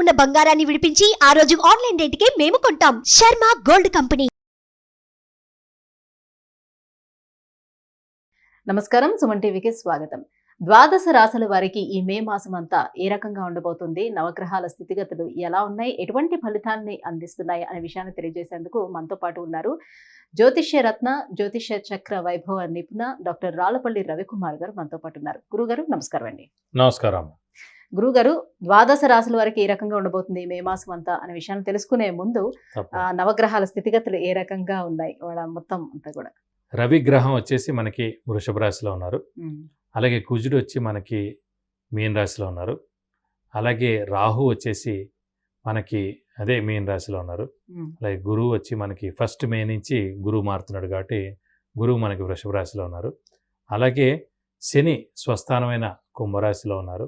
ఉన్న బంగారాన్ని విడిపించి ఆ రోజు ఆన్లైన్ రేటుకే మేము కొంటాం. Sharma gold company. నమస్కారం సుమన్ టీవీకి స్వాగతం. ద్వాదశ రాశుల వారికి ఈ మే మాసం అంతా ఏ రకంగా ఉండబోతుంది? నవగ్రహాల స్థితిగతులు ఎలా ఉన్నాయి? ఎటువంటి ఫలితాన్ని అందిస్తున్నాయి? అనే విషయాన్ని తెలియజేసేందుకు మనతో పాటు ఉన్నారు జ్యోతిష్య రత్న జ్యోతిష్య చక్ర వైభవ నిపుణ డాక్టర్ రాళ్ళపల్లి రవికుమార్ గారు మనతో పాటు ఉన్నారు. గురుగారు నమస్కారం అండి. నమస్కారం. గురుగారు ద్వాదశ రాశుల వారికి ఏ రకంగా ఉండబోతుంది మే మాసం అంతా అనే విషయాన్ని తెలుసుకునే ముందు నవగ్రహాల స్థితిగతులు ఏ రకంగా ఉన్నాయి? వాళ్ళ మొత్తం అంతా కూడా. రవి గ్రహం వచ్చేసి మనకి వృషభ రాశిలో ఉన్నారు. అలాగే కుజుడు వచ్చి మనకి మీన రాశిలో ఉన్నారు. అలాగే రాహు వచ్చేసి మనకి అదే మీన రాశిలో ఉన్నారు. అలాగే గురువు వచ్చి మనకి ఫస్ట్ మే నుంచి గురువు మారుతున్నాడు కాబట్టి గురువు మనకి వృషభ రాశిలో ఉన్నారు. అలాగే శని స్వస్థానమైన కుంభరాశిలో ఉన్నారు.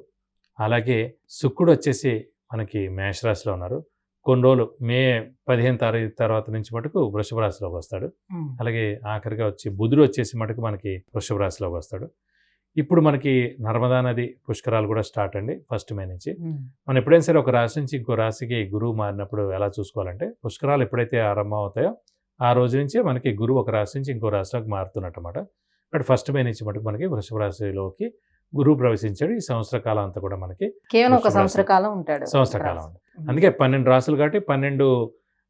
అలాగే శుక్రుడు వచ్చేసి మనకి మేషరాశిలో ఉన్నారు. కొన్ని రోజులు మే పదిహేను తారీఖు తర్వాత నుంచి మటుకు వృషభ రాశిలోకి వస్తాడు. అలాగే ఆఖరిగా వచ్చి బుధుడు వచ్చేసి మటుకు మనకి వృషభ రాశిలోకి వస్తాడు. ఇప్పుడు మనకి నర్మదా నది పుష్కరాలు కూడా స్టార్ట్ అండి ఫస్ట్ మే నుంచి. మనం ఎప్పుడైనా సరే ఒక రాశి నుంచి ఇంకో రాశికి గురువు మారినప్పుడు ఎలా చూసుకోవాలంటే పుష్కరాలు ఎప్పుడైతే ఆరంభం అవుతాయో ఆ రోజు నుంచే మనకి గురువు ఒక రాశి నుంచి ఇంకో రాశిలోకి మారుతున్నట్టు అనమాట బట్ ఫస్ట్ మే నుంచి మటుకు మనకి వృషభ రాశిలోకి గురువు ప్రవేశించాడు. ఈ సంవత్సర కాలం అంతా కూడా మనకి కేవలం ఒక. సంవత్సర కాలం ఉంటాడు. సంవత్సర కాలం అందుకే పన్నెండు రాసులు కాబట్టి పన్నెండు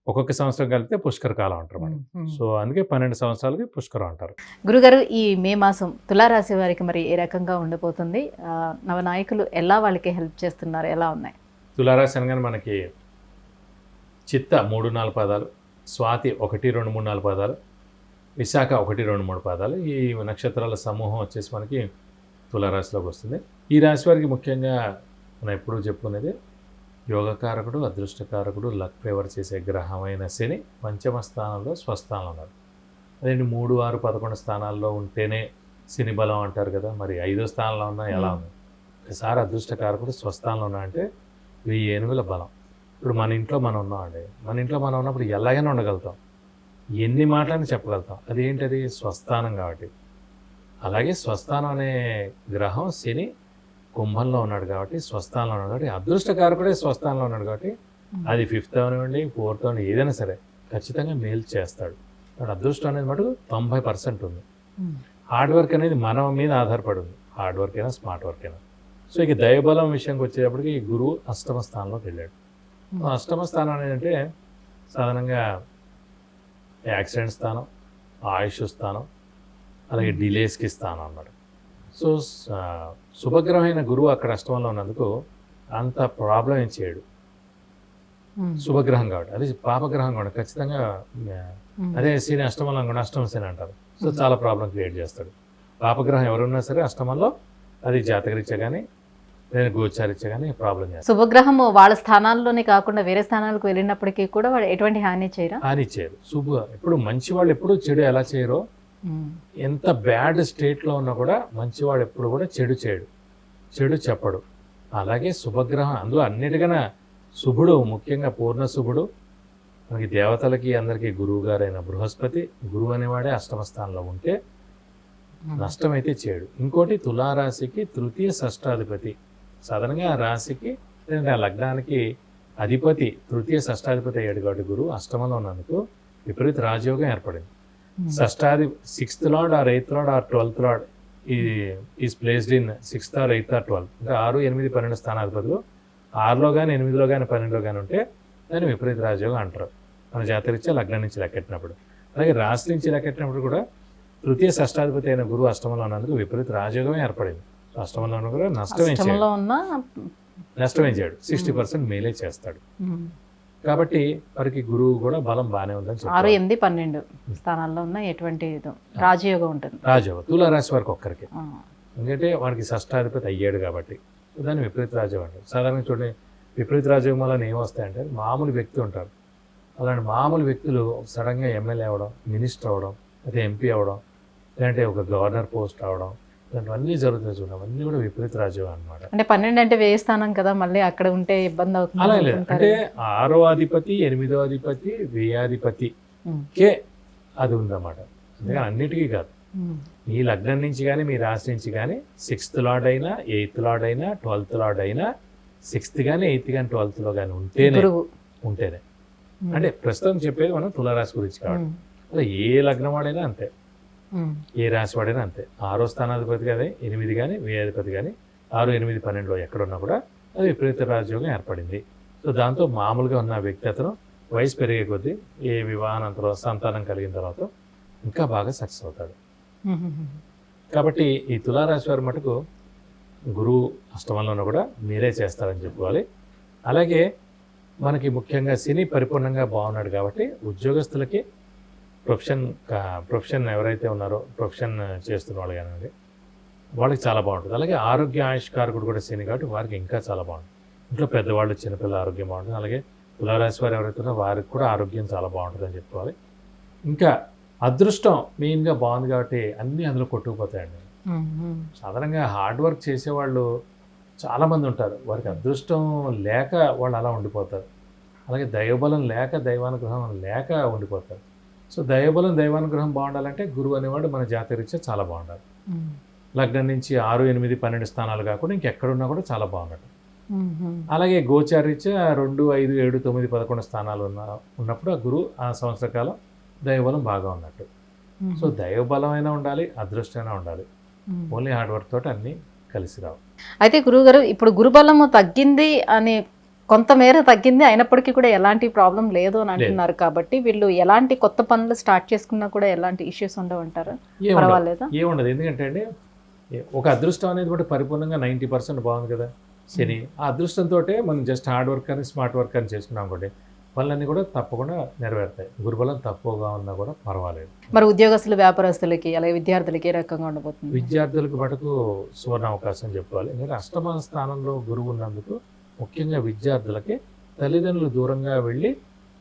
ఒక్కొక్క సంవత్సరం కలిపితే పుష్కర కాలం అంటారు మనం. సో అందుకే పన్నెండు సంవత్సరాలకి పుష్కరం అంటారు. గురుగారు ఈ మే మాసం తులారాశి వారికి మరి ఏ రకంగా ఉండబోతుంది? నవనాయకులు ఎలా వాళ్ళకి హెల్ప్ చేస్తున్నారు? ఎలా ఉన్నాయి? తులారాశి అనగానే మనకి చిత్త మూడు నాలుగు పదాలు స్వాతి ఒకటి రెండు మూడు నాలుగు పదాలు విశాఖ ఒకటి రెండు మూడు పదాలు. ఈ నక్షత్రాల సమూహం వచ్చేసి మనకి తులారాశిలోకి వస్తుంది. ఈ రాశి వారికి ముఖ్యంగా మనం ఎప్పుడూ చెప్పుకునేది యోగకారకుడు అదృష్టకారకుడు లక్ ఫేవర్ చేసే గ్రహమైన శని పంచమ స్థానంలో స్వస్థానంలో ఉన్నారు. అదేంటి? మూడు ఆరు పదకొండు స్థానాల్లో ఉంటేనే శని బలం అంటారు కదా మరి ఐదో స్థానంలో ఉన్నా ఎలా ఉంది? ఒకసారి అదృష్టకారకుడు స్వస్థానంలో ఉన్నా అంటే వెయ్యి ఏనుగుల బలం. ఇప్పుడు మన ఇంట్లో మనం ఉన్నామండి. మన ఇంట్లో మనం ఉన్నప్పుడు ఎలాగైనా ఉండగలుగుతాం. ఎన్ని మాటలని చెప్పగలుగుతాం. అదేంటది? స్వస్థానం కాబట్టి. అలాగే స్వస్థానం అనే గ్రహం శని కుంభంలో ఉన్నాడు కాబట్టి స్వస్థానంలో ఉన్నాడు కాబట్టి అదృష్టకారకుడే స్వస్థానంలో ఉన్నాడు కాబట్టి అది ఫిఫ్త్ అవనివ్వండి ఫోర్త్ అవని ఏదైనా సరే ఖచ్చితంగా మేలు చేస్తాడు. వాడు అదృష్టం అనేది మటుకు తొంభై పర్సెంట్ ఉంది. హార్డ్ వర్క్ అనేది మన మీద ఆధారపడి ఉంది. హార్డ్ వర్క్ అయినా స్మార్ట్ వర్క్ అయినా. సో ఇక దైవబలం విషయానికి వచ్చేటప్పటికి ఈ గురువు అష్టమ స్థానంలోకి వెళ్ళాడు. ఆ అష్టమ స్థానం అనేది అంటే సాధారణంగా యాక్సిడెంట్ స్థానం ఆయుష్ స్థానం అలాగే డిలేస్కి స్థానం అన్నమాట సో శుభగ్రహమైన గురువు అక్కడ అష్టమంలో ఉన్నందుకు అంత ప్రాబ్లం ఏం చేయడు. శుభగ్రహం కాబట్టి. అది పాపగ్రహం కూడా ఖచ్చితంగా అదే శని అష్టమంలో కూడా అష్టమ శని అంటారు. సో చాలా ప్రాబ్లం క్రియేట్ చేస్తాడు. పాపగ్రహం ఎవరున్నా సరే అష్టమంలో అది జాతకరీత్యా కానీ లేదా గోచారీత్యా కానీ ప్రాబ్లం చేస్తారు శుభగ్రహము వాళ్ళ స్థానాల్లోనే కాకుండా వేరే స్థానాలకు వెళ్ళినప్పటికీ కూడా వాడు ఎటువంటి హాని చేయరా? హాని చేయరు శుభ ఇప్పుడు మంచి వాళ్ళు ఎప్పుడు చెడు ఎలా చేయరో ఎంత బ్యాడ్ స్టేట్లో ఉన్నా కూడా మంచివాడు ఎప్పుడు కూడా చెడు చేయడు. చెడు చెప్పడు. అలాగే శుభగ్రహం అందులో అన్నిటికన్నా శుభుడు ముఖ్యంగా పూర్ణ శుభుడు. మనకి దేవతలకి అందరికీ గురువు గారైన బృహస్పతి గురువు అనేవాడే అష్టమ స్థానంలో ఉంటే నష్టమైతే చేయడు. ఇంకోటి తులారాశికి తృతీయ షష్టాధిపతి. సాధారణంగా ఆ రాశికి లేదంటే ఆ లగ్నానికి అధిపతి తృతీయ షష్టాధిపతి అయ్యాడు కాబట్టి గురువు అష్టమంలో ఉన్నందుకు విపరీత రాజయోగం ఏర్పడింది. Um, షష్టాధి sixth lord or eighth lord or twelfth lord ఈ is placed in sixth or eighth or twelfth అంటే ఆరు ఎనిమిది పన్నెండు స్థానాధిపతులు ఆరులో కానీ ఎనిమిదిలో కానీ పన్నెండులో కానీ ఉంటే దాన్ని విపరీత రాజయోగం అంటారు. మన జాతరీత్యా లగ్నం నుంచి లెక్కెట్టినప్పుడు. అలాగే రాశి నుంచి లెక్కెట్టినప్పుడు కూడా తృతీయ షష్టాధిపతి అయిన గురువు అష్టమంలో ఉన్నందుకు విపరీత రాజయోగమే ఏర్పడింది. అష్టమంలో ఉన్న కూడా నష్టమే నష్టమే చేయడు. సిక్స్టీ పర్సెంట్ మేలే చేస్తాడు. ఉమ్, కాబట్టి వారికి గురువు కూడా బలం బాగానే ఉందని ఆరు ఎనిమిది పన్నెండు స్థానాల్లో ఉన్న ఎటువంటి రాజయోగం ఉంటుంది. రాజయోగం తులారాశి వారికి ఒక్కరికి. ఎందుకంటే వాడికి షష్టాధిపతి అయ్యాడు కాబట్టి దాన్ని విపరీత రాజ్యం అంటారు. సాధారణంగా చూడండి విపరీత రాజ్యం వల్ల ఏం వస్తాయంటే మామూలు వ్యక్తి ఉంటారు. అలాంటి మామూలు వ్యక్తులు సడన్గా ఎమ్మెల్యే అవ్వడం మినిస్టర్ అవ్వడం అయితే ఎంపీ అవ్వడం లేదంటే ఒక గవర్నర్ పోస్ట్ అవడం ఇలాంటివన్నీ జరుగుతాయి చూడండి అవన్నీ కూడా విపరీత రాజ్యం అనమాట అంటే పన్నెండు అంటే వేయి స్థానం కదా మళ్ళీ అక్కడ ఉంటే ఇబ్బంది అవుతుంది అలా లేదు. అంటే ఆరో అధిపతి ఎనిమిదో అధిపతి వ్యయాధిపతి కే అది ఉందన్నమాట. అందుకని అన్నిటికీ కాదు. మీ లగ్నం నుంచి కానీ మీ రాశి నుంచి కానీ సిక్స్త్ లార్డ్ అయినా ఎయిత్ లార్డ్ అయినా ట్వెల్త్ లార్డ్ అయినా సిక్స్త్ కానీ ఎయిత్ కానీ ట్వెల్త్లో కానీ ఉంటేనే ఉంటేనే. అంటే ప్రస్తుతం చెప్పేది మనం తులారాశి గురించి కాబట్టి అలా ఏ లగ్నం వాడైనా అంతే. ఏ రాశి వాడైనా అంతే. ఆరో స్థానాధిపతి కానీ ఎనిమిది కానీ వ్యయాధిపతి కానీ ఆరు ఎనిమిది పన్నెండులో ఎక్కడున్నా కూడా అది విపరీత రాజయోగం ఏర్పడింది. సో దాంతో మామూలుగా ఉన్న వ్యక్తి అతను వయసు పెరిగే కొద్దీ ఏ వివాహానంతరం సంతానం కలిగిన తర్వాత ఇంకా బాగా సక్సెస్ అవుతాడు. కాబట్టి ఈ తులారాశి వారి మటుకు గురువు అష్టమంలోనూ కూడా మీరే చేస్తారని చెప్పుకోవాలి. అలాగే మనకి ముఖ్యంగా శని పరిపూర్ణంగా బాగున్నాడు కాబట్టి ఉద్యోగస్తులకి ప్రొఫెషన్ ప్రొఫెషన్ ఎవరైతే ఉన్నారో ప్రొఫెషన్ చేస్తున్న వాళ్ళు కానివ్వండి వాళ్ళకి చాలా బాగుంటుంది. అలాగే ఆరోగ్య ఆయుష్కారకుడు కూడా శని కాబట్టి వారికి ఇంకా చాలా బాగుంటుంది. ఇంట్లో పెద్దవాళ్ళు చిన్నపిల్లల ఆరోగ్యం బాగుంటుంది. అలాగే తులారాశి వారు ఎవరైతే ఉన్నారో వారికి కూడా ఆరోగ్యం చాలా బాగుంటుందని చెప్పుకోవాలి. ఇంకా అదృష్టం మెయిన్గా బాగుంది కాబట్టి అన్నీ అందులో కొట్టుకుపోతాయండి. సాధారణంగా హార్డ్ వర్క్ చేసేవాళ్ళు చాలామంది ఉంటారు. వారికి అదృష్టం లేక వాళ్ళు అలా ఉండిపోతారు. అలాగే దైవబలం లేక దైవానుగ్రహం లేక ఉండిపోతారు. సో దైవబలం దైవానుగ్రహం బాగుండాలంటే గురువు అనేవాడు మన జాతరీత్యా చాలా బాగుండాలి. లగ్నం నుంచి ఆరు ఎనిమిది పన్నెండు స్థానాలు కాకుండా ఇంకెక్కడున్నా కూడా చాలా ఉమ్, అలాగే గోచారీత్యా రెండు ఐదు ఏడు తొమ్మిది పదకొండు స్థానాలు ఉన్న ఉన్నప్పుడు ఆ గురువు ఆ సంవత్సర కాలం దైవబలం బాగా ఉన్నట్టు. సో దైవబలమైనా ఉండాలి అదృష్టమైనా ఉండాలి. ఓన్లీ హార్డ్ వర్క్ తోటి అన్నీ కలిసి రావు. అయితే గురువుగారు ఇప్పుడు గురుబలము తగ్గింది అని కొంతమేర తగ్గింది అయినప్పటికీ కూడా ఎలాంటి ప్రాబ్లం లేదు అని అంటున్నారు కాబట్టి వీళ్ళు ఎలాంటి కొత్త పనులు స్టార్ట్ చేసుకున్నా కూడా ఎలాంటి ఇష్యూస్ ఉండవంటారా. పర్వాలేదా? ఏముండదు ఎందుకంటే అండి ఒక అదృష్టం అనేది కూడా పరిపూర్ణంగా నైంటీ పర్సెంట్ బాగుంది కదా శని. ఆ అదృష్టంతో మనం జస్ట్ హార్డ్ వర్క్ అని స్మార్ట్ వర్క్ అని చేసుకున్నాం అనుకోండి పనులన్నీ కూడా తప్పకుండా నెరవేరుతాయి. గురుబలం తక్కువగా ఉన్నా కూడా పర్వాలేదు. మరి ఉద్యోగస్తులు వ్యాపారస్తులకి అలాగే విద్యార్థులకి ఏ రకంగా ఉండబోతుంది? విద్యార్థులకు మటుకు సువర్ణ అవకాశం చెప్పుకోవాలి. ఎందుకంటే అష్టమ స్థానంలో గురువు ఉన్నందుకు ముఖ్యంగా విద్యార్థులకి తల్లిదండ్రులు దూరంగా వెళ్ళి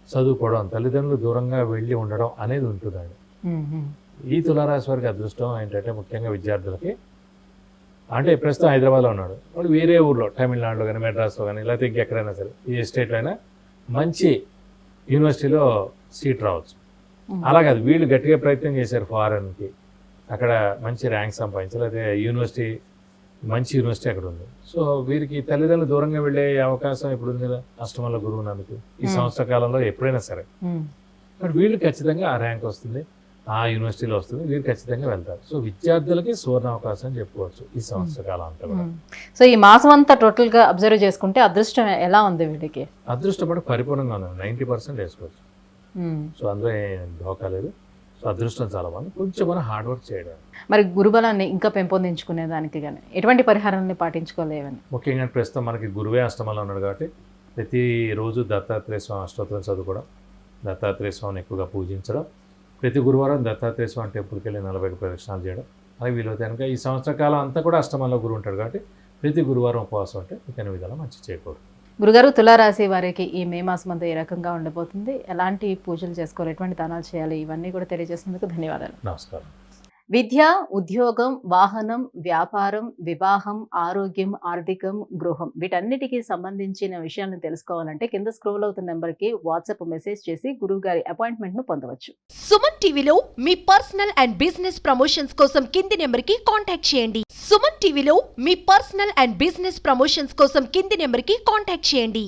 చదువుకోవడం తల్లిదండ్రులు దూరంగా వెళ్ళి ఉండడం అనేది ఉంటుందండి. ఈ తులారాశి వారికి అదృష్టం ఏంటంటే ముఖ్యంగా విద్యార్థులకి అంటే ప్రస్తుతం హైదరాబాద్లో ఉన్నాడు. వాడు వేరే ఊర్లో తమిళనాడులో కానీ మెడ్రాస్లో కానీ లేకపోతే ఇంకెక్కడైనా సరే ఏ స్టేట్లో అయినా మంచి యూనివర్సిటీలో సీట్ రావచ్చు. ఉమ్. అలా కాదు వీళ్ళు గట్టిగా ప్రయత్నం చేశారు ఫారెన్కి. అక్కడ మంచి ర్యాంక్ సంపాదించాలి లేకపోతే యూనివర్సిటీ మంచి యూనివర్సిటీ అక్కడ ఉంది. సో వీరికి తల్లిదండ్రులు దూరంగా వెళ్ళే అవకాశం ఇప్పుడు ఉంది కదా అష్టమంలో గురువు ఉన్నందుకు. ఈ Hmm. సంవత్సర కాలంలో ఎప్పుడైనా సరే. ఉమ్, బట్ వీళ్ళు ఖచ్చితంగా ఆ ర్యాంక్ వస్తుంది ఆ యూనివర్సిటీలో వస్తుంది వీరు ఖచ్చితంగా వెళ్తారు. సో విద్యార్థులకి సువర్ణ అవకాశం అని చెప్పుకోవచ్చు ఈ సంవత్సర కాలం అంతా కూడా. సో ఈ మాసం అంతా టోటల్గా అబ్జర్వ్ చేసుకుంటే అదృష్టం ఎలా ఉంది వీడికి? అదృష్టపడి పరిపూర్ణంగా ఉంది. నైంటీ పర్సెంట్ వేసుకోవచ్చు. సో అందులో ఏం ధోకా లేదు. సో అదృష్టం చాలా బాగుంది. కొంచెం మనం హార్డ్ వర్క్ చేయడం. మరి గురుబలాన్ని ఇంకా పెంపొందించుకునే దానికి కానీ ఎటువంటి పరిహారాన్ని పాటించుకోలేవని? ముఖ్యంగా ప్రస్తుతం మనకి గురువే అష్టమంలో ఉన్నాడు కాబట్టి ప్రతిరోజు దత్తాత్రేయ స్వామి అష్టోత్తరం చదువుకోవడం దత్తాత్రేయ స్వామిని ఎక్కువగా పూజించడం ప్రతి గురువారం దత్తాత్రేయ స్వామి టెంపుల్కి వెళ్ళి నలభై ప్రదక్షిణాలు చేయడం అలాగే వీలైతే కనుక ఈ సంవత్సర కాలం అంతా కూడా అష్టమంలో గురువు ఉంటాడు కాబట్టి ప్రతి గురువారం ఉపవాసం అంటే ఇక అన్ని విధాలు మంచి చేయకూడదు గురుగారు తులారాశి వారికి ఈ మే మాసం అంతా ఏ రకంగా ఉండబోతుంది? ఎలాంటి పూజలు చేసుకోవాలి ఎటువంటి దానాలు చేయాలి? ఇవన్నీ కూడా తెలియజేసినందుకు ధన్యవాదాలు. నమస్కారం. విద్య ఉద్యోగం వాహనం వ్యాపారం వివాహం ఆరోగ్యం ఆర్థికం గృహం వీటన్నిటికీ సంబంధించిన విషయాలను తెలుసుకోవాలంటే కింద స్క్రోల్ అవుతున్న నెంబర్కి వాట్సాప్ మెసేజ్ చేసి గురువు గారి అపాయింట్మెంట్ను పొందవచ్చు. సుమన్ టీవీలో మీ పర్సనల్ అండ్ బిజినెస్ ప్రమోషన్స్ కోసం కింది నెంబర్కి కాంటాక్ట్ చేయండి. సుమన్ టీవీలో మీ పర్సనల్ అండ్ బిజినెస్ ప్రమోషన్స్ కోసం కింది నెంబర్కి కాంటాక్ట్ చేయండి.